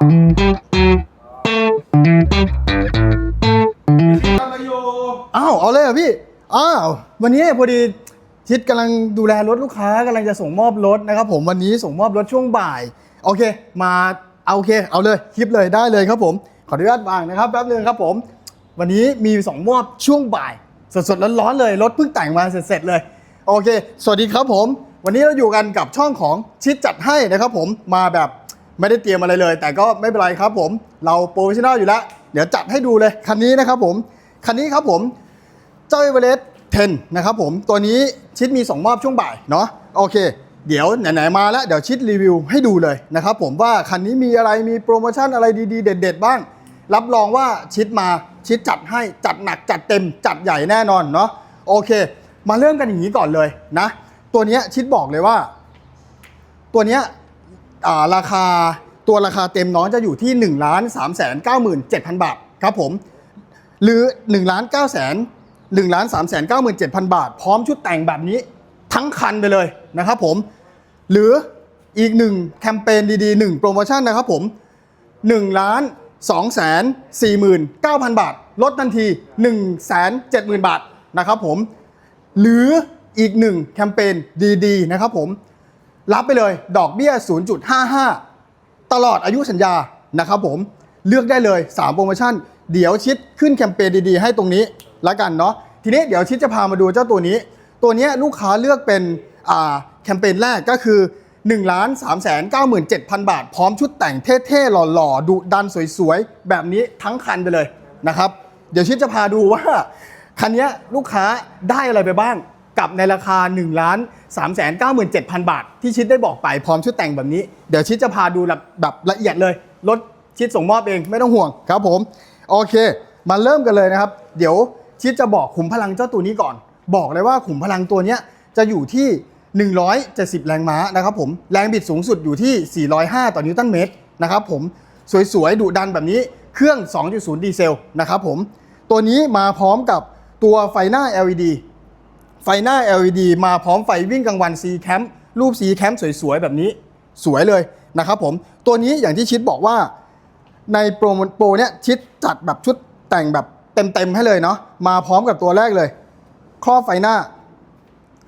ทำอะไรอยู่อ้าวเอาเลยเหรอพี่อ้าววันนี้พอดีชิดกำลังดูแลรถลูกค้ากำลังจะส่งมอบรถนะครับผมวันนี้ส่งมอบรถช่วงบ่าย โอเค มาเอาโอเค เอาเลยคลิปเลยได้เลยครับผมขออนุญาตวางนะครับแป๊บนึงครับผม วันนี้มีส่งมอบช่วงบ่าย สดๆร้อนๆเลยรถเพิ่งแต่งมาเสร็จๆเลย โอเค สวัสดีครับผม วันนี้เราอยู่กันกับช่องของชิดจัดให้นะครับผมมาแบบ ไม่ได้เตรียมอะไรเลย แต่ก็ไม่เป็นไรครับผม เราโปรเฟชชั่นอลอยู่แล้ว เดี๋ยวจัดให้ดูเลย คันนี้นะครับผม คันนี้ครับผมเจ้าเอเวอเรสต์10นะครับผม ตัวนี้ชิดมีส่งมอบช่วงบ่ายเนาะโอเค เดี๋ยวไหนๆมาแล้วเดี๋ยวชิดรีวิวให้ดูเลยนะครับผมว่าคันนี้มีอะไรมีโปรโมชั่นอะไรดีๆ เด็ด ๆ บ้าง รับรองว่าชิดมาชิดจัดให้จัดหนักจัดเต็มจัดใหญ่แน่นอนเนาะโอเค มาเริ่มกันอย่างนี้ก่อนเลยนะ ตัวนี้ชิดบอกเลยว่า ตัวนี้ ราคาตัวราคาเต็มน้องจะอยู่ที่1นึ่งล้านสามแสนเก้าหมื่นเจ็ดพันบาทครับผม หรือ1นึ่งล้านเก้าแสนหนึ่งล้านสามแสนเก้าหมื่นเจ็ดพันบาท พร้อมชุดแต่งแบบนี้ทั้งคันไปเลยนะครับผม หรืออีกหนึ่งแคมเปญดีๆหนึ่งโปรโมชั่นนะครับผม1ล้าน2แสน4หมื่น9พันบาท ลดทันที1แสน7หมื่นบาทนะครับผม หรืออีกหนึ่งแคมเปญดีๆ นะครับผม รับไปเลยดอกเบี้ย 0.55 ตลอดอายุสัญญานะครับผมเลือกได้เลย 3 โปรโมชั่น เดี๋ยวชิดขึ้นแคมเปญดีๆ ให้ตรงนี้ละกันเนาะทีนี้เดี๋ยวชิดจะพามาดูเจ้าตัวนี้ ตัวนี้ลูกค้าเลือกเป็นแคมเปญแรกก็คือ1,397,000 บาท พร้อมชุดแต่งเท่ๆ หล่อๆ ดุดันสวยๆ แบบนี้ทั้งคันไปเลยนะครับ เดี๋ยวชิดจะพาดูว่า คันนี้ลูกค้าได้อะไรไปบ้าง กับในราคา1ล้าน3 9 7 0 0 0บาท ที่ชิดได้บอกไปพร้อมชุดแต่งแบบนี้ เดี๋ยวชิดจะพาดูแบบแบบละเอียดเลย รถชิดส่งมอบเองไม่ต้องห่วงครับผม โอเค มาเริ่มกันเลยนะครับ เดี๋ยวชิดจะบอกขุมพลังเจ้าตัวนี้ก่อน บอกเลยว่าขุมพลังตัวนี้จะอยู่ที่ 170 แรงม้านะครับผมแรงบิดสูงสุดอยู่ที่ 405 ต่อนิวตันเมตรนะครับผมสวยๆดุดันแบบนี้เครื่อง 2.0 ดีเซลนะครับผมตัวนี้มาพร้อมกับตัวไฟหน้า LED ไฟหน้า LED มาพร้อมไฟวิ่งกลางวัน C Camp รูป C Camp สวยๆ แบบนี้ สวยเลยนะครับผม ตัวนี้อย่างที่ชิดบอกว่า ในโปรโมโปรเนี้ยชิดจัดแบบชุดแต่งแบบเต็มๆให้เลยเนาะมาพร้อมกับตัวแรกเลย ครอบไฟหน้า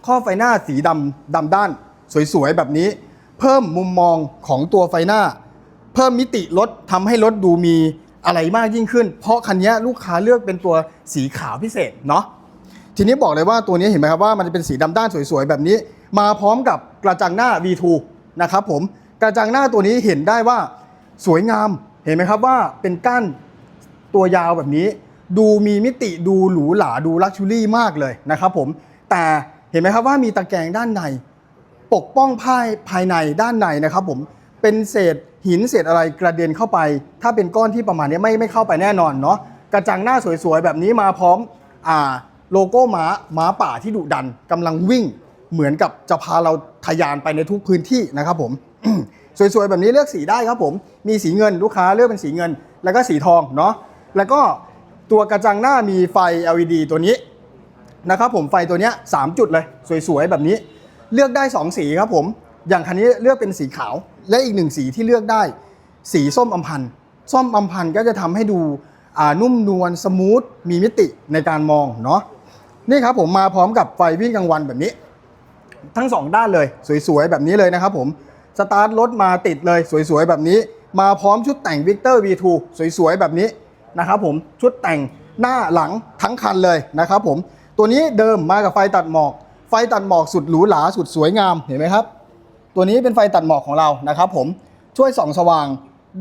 ครอบไฟหน้าสีดำดำด้าน สวยๆ แบบนี้ เพิ่มมุมมองของตัวไฟหน้า เพิ่มมิติรถทำให้รถดูมีอะไรมากยิ่งขึ้น เพราะคันนี้ลูกค้าเลือกเป็นตัวสีขาวพิเศษเนาะ ทีนี้บอกเลยว่าตัวนี้เห็นไหมครับว่ามันจะเป็นสีดำด้านสวยๆ แบบนี้ มาพร้อมกับกระจังหน้า V2 นะครับผมกระจังหน้าตัวนี้เห็นได้ว่าสวยงามเห็นไหมครับว่าเป็นก้านตัวยาวแบบนี้ ดูมีมิติดูหรูหราดูลักชูรี่มากเลยนะครับผมแต่เห็นไหมครับว่ามีตะแกรงด้านใน ปกป้องภายภายในด้านในนะครับผมเป็นเศษหินเศษอะไรกระเด็นเข้าไป ถ้าเป็นก้อนที่ประมาณนี้ไม่ไม่เข้าไปแน่นอนเนาะกระจังหน้าสวยๆ แบบนี้มาพร้อมอ่า โลโก้ม้าม้าป่าที่ดุดันกำลังวิ่ง เหมือนกับจะพาเราทะยานไปในทุกพื้นที่นะครับผม สวยๆ แบบนี้เลือกสีได้ครับผม มีสีเงินลูกค้าเลือกเป็นสีเงิน แล้วก็สีทองเนาะแล้วก็ตัวกระจังหน้ามีไฟ LED ตัวนี้นะครับผมไฟตัวเนี้ยสามจุดเลย สวยๆ แบบนี้ เลือกได้ 2 สีครับผม อย่างคันนี้เลือกเป็นสีขาว และอีกหนึ่งสีที่เลือกได้ สีส้มอมพันธ์ส้มอมพันธ์ก็จะทำให้ดูอ่านุ่มนวลสมูทมีมิติในการมองเนาะ นี่ครับผมมาพร้อมกับไฟวิ่งกลางวันแบบนี้ ทั้งสองด้านเลยสวยๆแบบนี้เลยนะครับผมสตาร์ทรถมาติดเลยสวยๆแบบนี้ มาพร้อมชุดแต่ง Victor V2 สวยๆแบบนี้นะครับผมชุดแต่งหน้าหลังทั้งคันเลยนะครับผมตัวนี้เดิมมากับไฟตัดหมอก ไฟตัดหมอกสุดหรูหราสุดสวยงามเห็นไหมครับ ตัวนี้เป็นไฟตัดหมอกของเรานะครับผมช่วยส่องสว่าง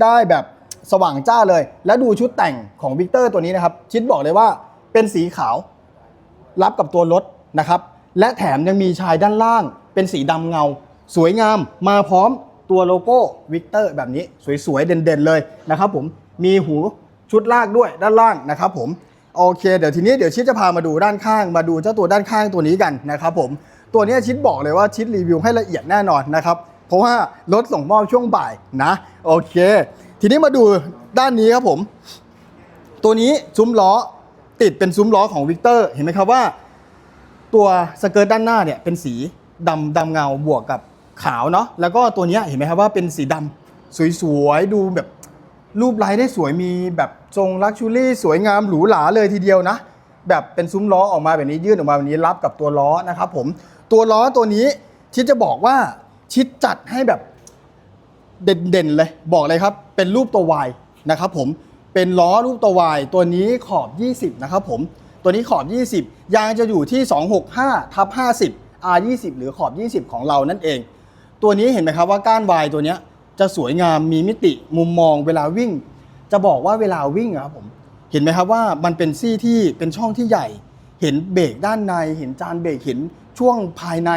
ได้แบบสว่างจ้าเลย และดูชุดแต่งของวิกเตอร์ตัวนี้นะครับ ชิดบอกเลยว่าเป็นสีขาว รับกับตัวรถนะครับ และแถมยังมีชายด้านล่าง เป็นสีดำเงา สวยงามมาพร้อมตัวโลโก้วิกเตอร์แบบนี้สวยๆ เด่นๆเลยนะครับผมมีหูชุดลากด้วยด้านล่างนะครับผมโอเค เดี๋ยวทีนี้เดี๋ยวชิดจะพามาดูด้านข้าง มาดูเจ้าตัวด้านข้างตัวนี้กันนะครับผมตัวนี้ชิดบอกเลยว่าชิดรีวิวให้ละเอียดแน่นอนนะครับเพราะว่ารถส่งมอบช่วงบ่ายนะโอเค ทีนี้มาดูด้านนี้ครับผม ตัวนี้ซุ้มล้อ ติดเป็นซุ้มล้อของวิกเตอร์เห็นไหมครับว่า ตัวสเกิร์ตด้านหน้าเนี่ยเป็นสีดำดำเงาบวกกับขาวเนาะแล้วก็ตัวเนี้ยเห็นไหมครับว่าเป็นสีดำสวยๆดูแบบรูปลท์ได้สวยมีแบบทรงลักชูรี่สวยงามหรูหราเลยทีเดียวนะ แบบเป็นซุ้มล้อออกมาแบบนี้ยื่นออกมาแบบนี้รับกับตัวล้อนะครับผมตัวล้อตัวนี้ชิดจะบอกว่าชิดจัดให้แบบเด่นๆเลยบอกเลยครับ เป็นรูปตัว Y นะครับผม เป็นล้อรูปตัว Y ตัวนี้ขอบ 20 นะครับผม ตัวนี้ขอบ 20 ยางจะอยู่ที่ 265ทับ50 R 20 หรือขอบ 20 ของเรานั่นเอง ตัวนี้เห็นไหมครับว่าก้าน Y ตัวนี้จะสวยงามมีมิติมุมมองเวลาวิ่ง จะบอกว่าเวลาวิ่งอะครับผมเห็นไหมครับว่ามันเป็นซี่ที่เป็นช่องที่ใหญ่ เห็นเบรกด้านใน เห็นจานเบรกเห็นช่วงภายใน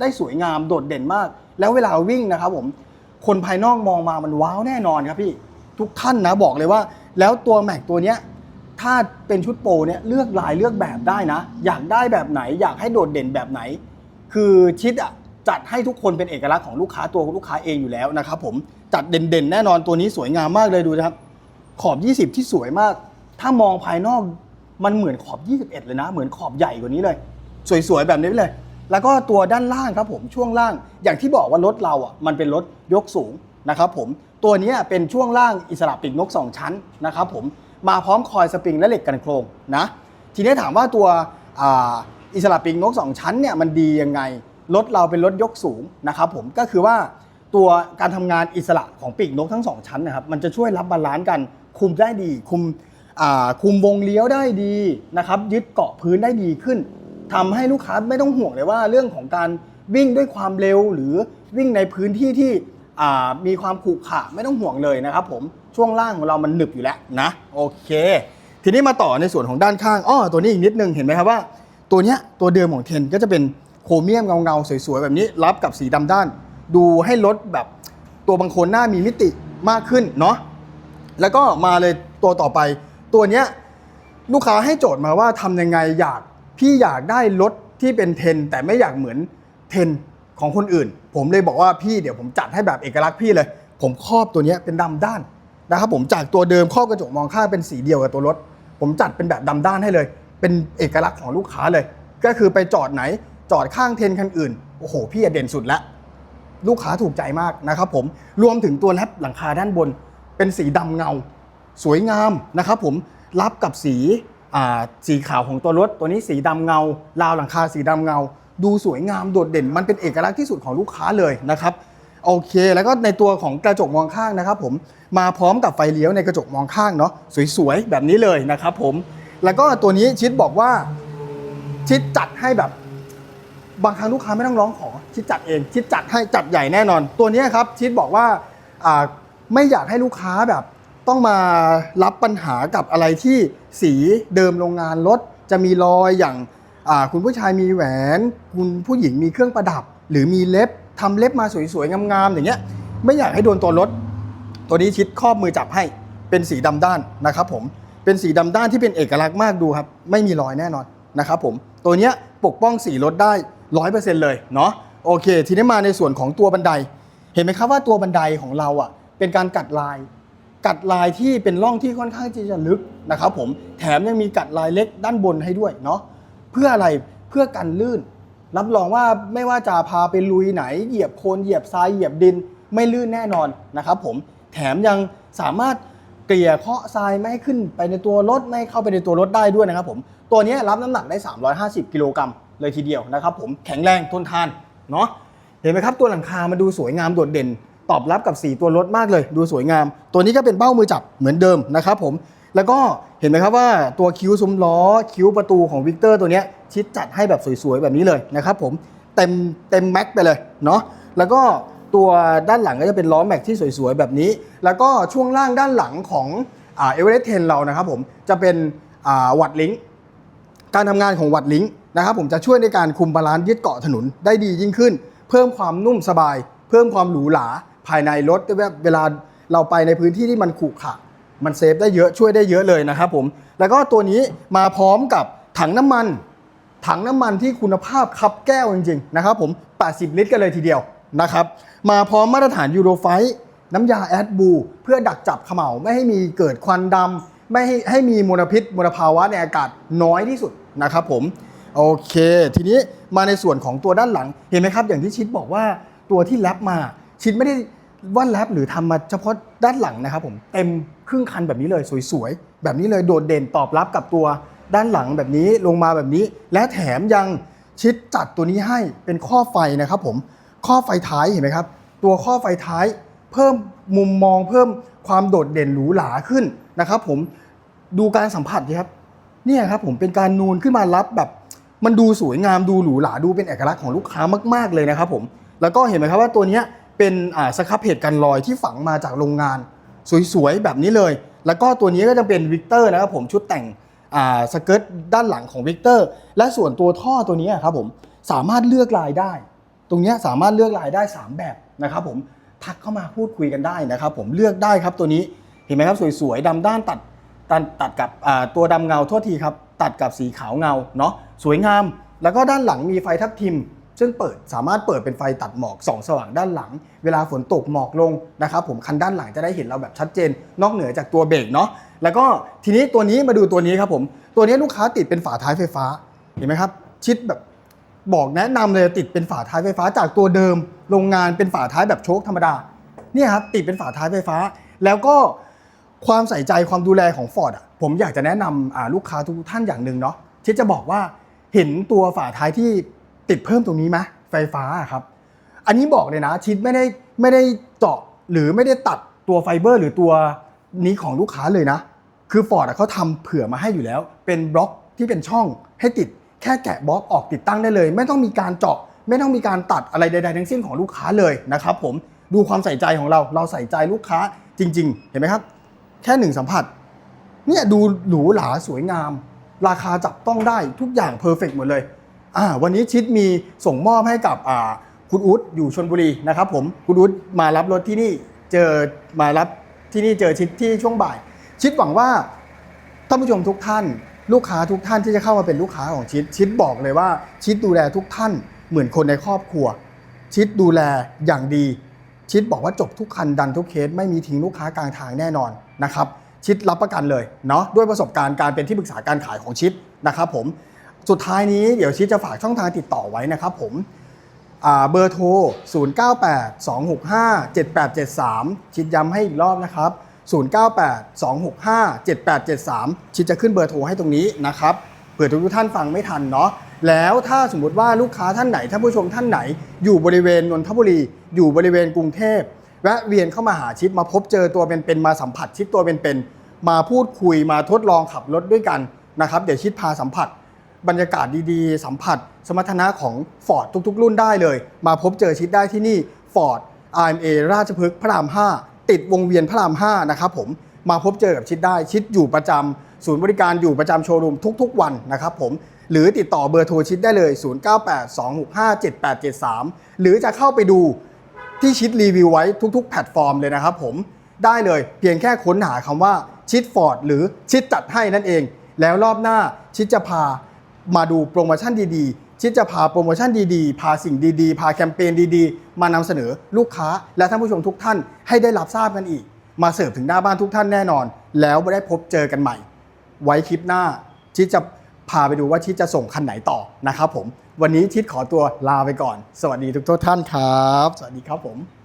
ได้สวยงามโดดเด่นมาก แล้วเวลาวิ่งนะครับผมคนภายนอกมองมามันว้าวแน่นอนครับพี่ ทุกท่านนะบอกเลยว่า แล้วตัวแม็กตัวเนี้ยถ้าเป็นชุดโปรเนี่ยเลือกลายเลือกแบบได้นะ อยากได้แบบไหน อยากให้โดดเด่นแบบไหน คือชิดอะจัดให้ทุกคนเป็นเอกลักษณ์ของลูกค้าตัวลูกค้าเองอยู่แล้วนะครับผมจัดเด่นๆ แน่นอนตัวนี้สวยงามมากเลยดูนะครับ ขอบ 20 ที่สวยมาก ถ้ามองภายนอกมันเหมือนขอบ 21 เลยนะ เหมือนขอบใหญ่กว่านี้เลย สวยๆ แบบนี้เลย แล้วก็ตัวด้านล่างครับผมช่วงล่างอย่างที่บอกว่ารถเราอะมันเป็นรถยกสูงนะครับผม ตัวนี้เป็นช่วงล่างอิสระปีกนก 2 ชั้นนะครับผมมาพร้อมคอยสปริงและเหล็กกันโครงนะทีนี้ถามว่าตัวอิสระปีกนก 2 ชั้นเนี่ยมันดียังไงรถเราเป็นรถยกสูงนะครับผมก็คือว่าตัวการทำงานอิสระของปีกนกทั้งสองชั้นนะครับมันจะช่วยรับบาลานซ์กันคุมได้ดีคุมคุมวงเลี้ยวได้ดีนะครับยึดเกาะพื้นได้ดีขึ้นทำให้ลูกค้าไม่ต้องห่วงเลยว่าเรื่องของการวิ่งด้วยความเร็วหรือวิ่งในพื้นที่ที่ มีความขรุขระไม่ต้องห่วงเลยนะครับผมช่วงล่างของเรามันหนึบอยู่แล้วนะโอเค ทีนี้มาต่อในส่วนของด้านข้างอ้อตัวนี้อีกนิดนึงเห็นไหมครับว่า ตัวเนี้ยตัวเดิมของเทนก็จะเป็นโครเมียมเงาๆสวยๆแบบนี้รับกับสีดำด้าน ดูให้รถแบบตัวบางคนหน้ามีมิติมากขึ้นเนาะแล้วก็มาเลยตัวต่อไป ตัวเนี้ยลูกค้าให้โจทย์มาว่าทำยังไงอยากพี่อยากได้รถที่เป็นเทนแต่ไม่อยากเหมือนเทนของคนอื่น ผมเลยบอกว่าพี่เดี๋ยวผมจัดให้แบบเอกลักษณ์พี่เลย ผมครอบตัวนี้เป็นดำด้านนะครับผมจากตัวเดิมครอบกระจกมองข้างเป็นสีเดียวกับตัวรถ ผมจัดเป็นแบบดำด้านให้เลย เป็นเอกลักษณ์ของลูกค้าเลย ก็คือไปจอดไหนจอดข้างเทนคันอื่นโอ้โหพี่เด่นสุดล้วลูกค้าถูกใจมากนะครับผมรวมถึงตัวแรปหลังคาด้านบน เป็นสีดำเงา สวยงามนะครับผมรับกับสีสีขาวของตัวรถตัวนี้สีดำเงา ราวหลังคาสีดำเงา ดูสวยงามโดดเด่น มันเป็นเอกลักษณ์ที่สุดของลูกค้าเลยนะครับโอเค แล้วก็ในตัวของกระจกมองข้างนะครับผมมาพร้อมกับไฟเลี้ยวในกระจกมองข้างเนาะสวยๆแบบนี้เลยนะครับผมแล้วก็ตัวนี้ชิดบอกว่าชิดจัดให้แบบ บางครั้งลูกค้าไม่ต้องร้องขอ ชิดจัดเอง ชิดจัดให้จัดใหญ่แน่นอน ตัวนี้ครับชิดบอกว่าไม่อยากให้ลูกค้าแบบ ต้องมารับปัญหากับอะไรที่สีเดิมโรงงานรถจะมีรอยอย่าง คุณผู้ชายมีแหวน คุณผู้หญิงมีเครื่องประดับ หรือมีเล็บทำเล็บมาสวยๆงามๆอย่างเงี้ยไม่อยากให้โดนตัวรถ ตัวนี้ชิดครอบมือจับให้เป็นสีดำด้านนะครับผมเป็นสีดำด้านที่เป็นเอกลักษณ์มากดูครับ ไม่มีรอยแน่นอนนะครับผมตัวเนี้ยปกป้องสีรถได้ร้อยเปอร์เซ็นต์เลยเนาะโอเค ทีนี้มาในส่วนของตัวบันได เห็นไหมครับว่าตัวบันไดของเราอะเป็นการกัดลาย กัดลายที่เป็นร่องที่ค่อนข้างที่จะลึกนะครับผมแถมยังมีกัดลายเล็กด้านบนให้ด้วยเนาะ เพื่ออะไรเพื่อกันลื่น รับรองว่าไม่ว่าจะพาไปลุยไหน เหยียบโคลนเหยียบทรายเหยียบดินไม่ลื่นแน่นอนนะครับผมแถมยังสามารถเกลี่ยเคาะทรายไม่ให้ขึ้นไปในตัวรถไม่เข้าไปในตัวรถได้ด้วยนะครับผมตัวนี้รับน้ำหนักได้ 350 กิโลกรัมเลยทีเดียวนะครับผมแข็งแรงทนทานเนาะเห็นไหมครับตัวหลังคามาดูสวยงามโดดเด่น ตอบรับกับสีตัวรถมากเลย ดูสวยงาม ตัวนี้ก็เป็นเบ้ามือจับเหมือนเดิมนะครับผม แล้วก็เห็นไหมครับว่าตัวคิ้วซุ้มล้อคิ้วประตูของวิกเตอร์ตัวนี้ชิดจัดให้แบบสวยๆ แบบนี้เลยนะครับผมเต็มเต็มแม็กไปเลยเนาะแล้วก็ตัวด้านหลังก็จะเป็นล้อแม็กที่สวยๆ แบบนี้ แล้วก็ช่วงล่างด้านหลังของเอเวอเรสต์เทนเรานะครับผมจะเป็นวัดลิงการทำงานของวัดลิงก์นะครับผมจะช่วยในการคุมบาลานซ์ยึดเกาะถนนได้ดียิ่งขึ้น เพิ่มความนุ่มสบาย เพิ่มความหรูหราภายในรถเวลาเราไปในพื้นที่ที่มันขรุขระ มันเซฟได้เยอะช่วยได้เยอะเลยนะครับผมแล้วก็ตัวนี้มาพร้อมกับถังน้ำมัน ถังน้ำมันที่คุณภาพคับแก้วจริงๆนะครับผม 80 ลิตรกันเลยทีเดียวนะครับมาพร้อมมาตรฐานยูโรไฟน้ำยาแอดบูเพื่อดักจับเขม่าไม่ให้มีเกิดควันดำไม่ให้ให้มีมลพิษมลภาวะในอากาศน้อยที่สุดนะครับผมโอเค ทีนี้มาในส่วนของตัวด้านหลังเห็นไหมครับ อย่างที่ชิดบอกว่าตัวที่แรปมา ชิดไม่ได้ ว่านแรปหรือทำมาเฉพาะด้านหลังนะครับผมเต็มครึ่งคันแบบนี้เลยสวยๆ แบบนี้เลยโดดเด่นตอบรับกับตัวด้านหลังแบบนี้ลงมาแบบนี้ และแถมยังชิดจัดตัวนี้ให้เป็นข้อไฟนะครับผมข้อไฟท้ายเห็นไหมครับ ตัวข้อไฟท้ายเพิ่มมุมมองเพิ่มความโดดเด่นหรูหราขึ้นนะครับผมดูการสัมผัสดีครับเนี่ยครับผมเป็นการนูนขึ้นมารับแบบ มันดูสวยงามดูหรูหราดูเป็นเอกลักษณ์ของลูกค้ามาก ๆเลยนะครับผมแล้วก็เห็นไหมครับว่าตัวนี้ เป็นอ่าสครับเพจกันรอยที่ฝังมาจากโรงงาน สวยๆ แบบนี้เลย แล้วก็ตัวนี้ก็จะเป็นวิกเตอร์นะครับผมชุดแต่งอ่าสเกิร์ตด้านหลังของวิกเตอร์และส่วนตัวท่อตัวนี้ครับผมสามารถเลือกลายได้ ตรงนี้สามารถเลือกลายได้ 3 แบบนะครับผมทักเข้ามาพูดคุยกันได้นะครับผมเลือกได้ครับตัวนี้เห็นไหมครับสวยๆดำด้านตัดตัดตัดกับอ่าตัวดำเงาโทษทีครับตัดกับสีขาวเงาเนาะสวยงาม แล้วก็ด้านหลังมีไฟทับทิม ซึ่งเปิดสามารถเปิดเป็นไฟตัดหมอกส่องสว่างด้านหลัง เวลาฝนตกหมอกลงนะครับผมคันด้านหลังจะได้เห็นเราแบบชัดเจน นอกเหนือจากตัวเบรกเนาะแล้วก็ทีนี้ตัวนี้มาดูตัวนี้ครับผมตัวนี้ลูกค้าติดเป็นฝาท้ายไฟฟ้าเห็นไหมครับชิดแบบบอกแนะนำเลยติดเป็นฝาท้ายไฟฟ้าจากตัวเดิม โรงงานเป็นฝาท้ายแบบโชคธรรมดาเนี่ยครับติดเป็นฝาท้ายไฟฟ้า แล้วก็ความใส่ใจความดูแลของ Ford อะผมอยากจะแนะนำลูกค้าทุกท่านอย่างหนึ่งเนาะที่จะบอกว่าเห็นตัวฝาท้ายที่ ติดเพิ่มตรงนี้ไหมไฟฟ้าครับ อันนี้บอกเลยนะชิดไม่ได้ไม่ได้เจาะหรือไม่ได้ตัดตัวไฟเบอร์ หรือตัวนี้ของลูกค้าเลยนะ คือฟอร์ดเขาทำเผื่อมาให้อยู่แล้ว เป็นบล็อกที่เป็นช่องให้ติดแค่แกะบล็อกออกติดตั้งได้เลย ไม่ต้องมีการเจาะ ไม่ต้องมีการตัดอะไรใดๆทั้งสิ้นของลูกค้าเลยนะครับผมดูความใส่ใจของเราเราใส่ใจลูกค้าจริง ๆ เห็นไหมครับ แค่หนึ่งสัมผัสเนี่ยดูหรูหราสวยงาม ราคาจับต้องได้ทุกอย่างเพอร์เฟกหมดเลย อ่าวันนี้ชิดมีส่งมอบให้กับอ่าคุณอุ๊ดอยู่ชนบุรีนะครับผมคุณอุ๊ดมารับรถที่นี่เจอมารับที่นี่เจอชิดที่ช่วงบ่าย ชิดหวังว่าท่านผู้ชมทุกท่าน ลูกค้าทุกท่านที่จะเข้ามาเป็นลูกค้าของชิด ชิดบอกเลยว่า ชิดดูแลทุกท่านเหมือนคนในครอบครัว ชิดดูแลอย่างดี ชิดบอกว่าจบทุกคันดันทุกเคสไม่มีทิ้งลูกค้ากลางทางแน่นอนนะครับชิดรับประกันเลยเนาะด้วยประสบการณ์การเป็นที่ปรึกษาการขายของชิดนะครับผม สุดท้ายนี้เดี๋ยวชิดจะฝากช่องทางติดต่อไว้นะครับผมเบอร์โทร 0982657873 ชิดย้ำให้อีกรอบนะครับ 0982657873 ชิดจะขึ้นเบอร์โทรให้ตรงนี้นะครับเผื่อทุกท่านฟังไม่ทันเนาะแล้วถ้าสมมุติว่าลูกค้าท่านไหนท่านผู้ชมท่านไหน อยู่บริเวณนนทบุรี อยู่บริเวณกรุงเทพแวะเวียนเข้ามาหาชิดมาพบเจอตัวเป็นๆมาสัมผัสชิดตัวเป็นๆมาพูดคุยมาทดลองขับรถด้วยกันนะครับเดี๋ยวชิดพาสัมผัส บรรยากาศดีๆ สัมผัส สมรรถนะของ Ford ทุกๆ รุ่นได้เลย มาพบเจอชิดได้ที่นี่ Ford RMA ราชพฤกษ์พระราม 5 ติดวงเวียนพระราม 5 นะครับผมมาพบเจอกับชิดได้ชิดอยู่ประจำศูนย์บริการอยู่ประจำโชว์รูมทุกๆ วันนะครับผมหรือติดต่อเบอร์โทรชิดได้เลย 0982657873 หรือจะเข้าไปดูที่ชิดรีวิวไว้ทุก ๆ แพลตฟอร์มเลยนะครับผมได้เลยเพียงแค่ค้นหาคำว่าชิดฟอร์ดหรือชิดจัดให้นั่นเอง แล้วรอบหน้าชิดจะพา มาดูโปรโมชั่นดีๆ ชิดจะพาโปรโมชั่นดีๆ พาสิ่งดีๆ พาแคมเปญดีๆ มานำเสนอลูกค้า และท่านผู้ชมทุกท่านให้ได้รับทราบกันอีก มาเสิร์ฟถึงหน้าบ้านทุกท่านแน่นอน แล้วได้พบเจอกันใหม่ ไว้คลิปหน้า ชิดจะพาไปดูว่าชิดจะส่งคันไหนต่อนะครับผม วันนี้ชิดขอตัวลาไปก่อน สวัสดีทุกท่านครับ สวัสดีครับผม